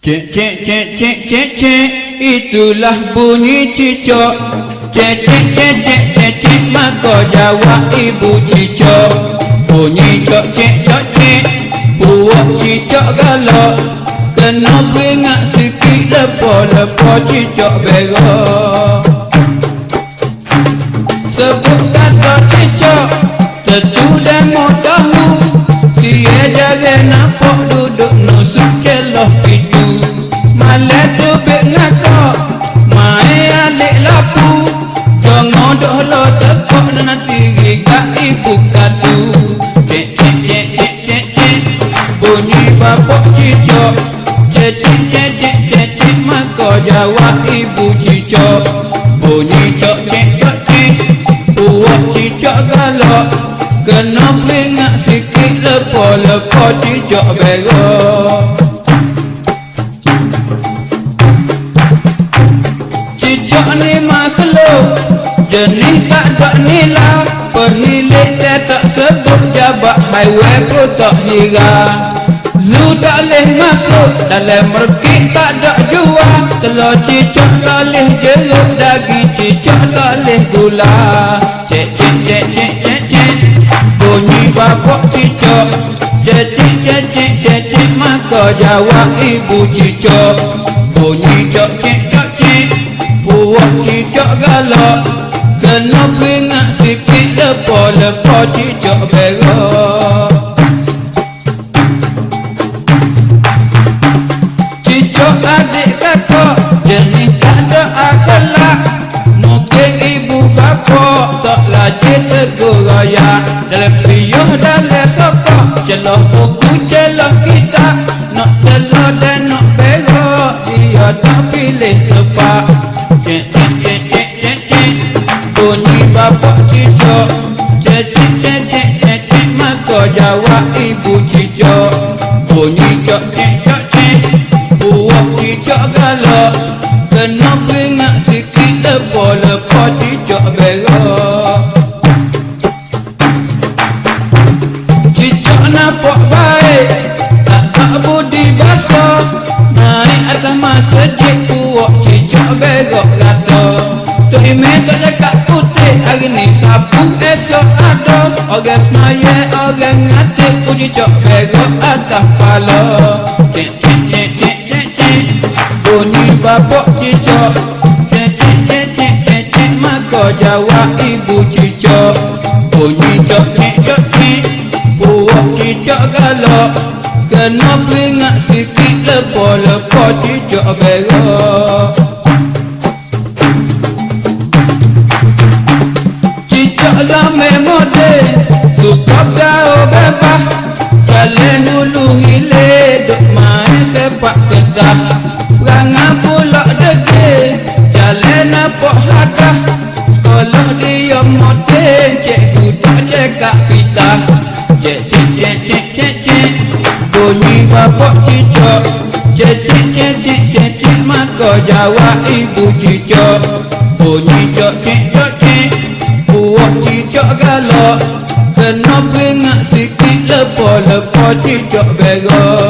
Cek cek cek cek cek cek itulah bunyi cicak Cek cek cek cek cek cek maka jawab ibu cicak Bunyi cok cek cok cek puak cicak galak. Kena beringat sikit lepo-lepo cicak berak Sebut kata cicak tentu dan mau tahu Sia jaga nampak duduk nusuk keloh Kena peringat sikit lepo-lepo cicak Cicak tak Perhilik dia tak sebut Jabat highway pun tak hira. Zoo tak boleh masuk Dalam merkit tak ada jual Kalau cicak tak boleh jeruk Daging cicak tak boleh gula. Cek cek cek cek cek cek. Bunyi bapak cicak. Cek cek cek cek cek cek Maka jawab ibu cicak. Bunyi cok cek cok cek. Puak cicak galak Kena peringat sikit Lepo-lepo cicak berak Cicak adik kakak Jenis tak ada akhlak Mungkin ibu bapak Tak lajin tegur raya Dalam piyuh dalam sokok Celah buku celah kita Nak telur dan nak perak Dia tak pilih tepat Bunyi bapak cicak Cek cek cek cek cek cek Maka jawab ibu cik cik cik Bunyi bapak cicak Cik cik cik cik cik cik Maka jawab ibu cicak Bunyi cok cik cok cik Buat cicak galak Kena peringat sikit Lepo-lepo cicak berak Cicak sepak kedah Perangai pulak degil Jalan nampak hadah Sekolah dia model Cikgu tak cekak pita Cek cek cek cek cek cek Bunyi bapak cicak. Cek cek cek cek cek cek Maka jawab ibu cicak. Bunyi cok cek cok cek Buat cicak galak. Kena peringat sikit lepo-lepo cicak berak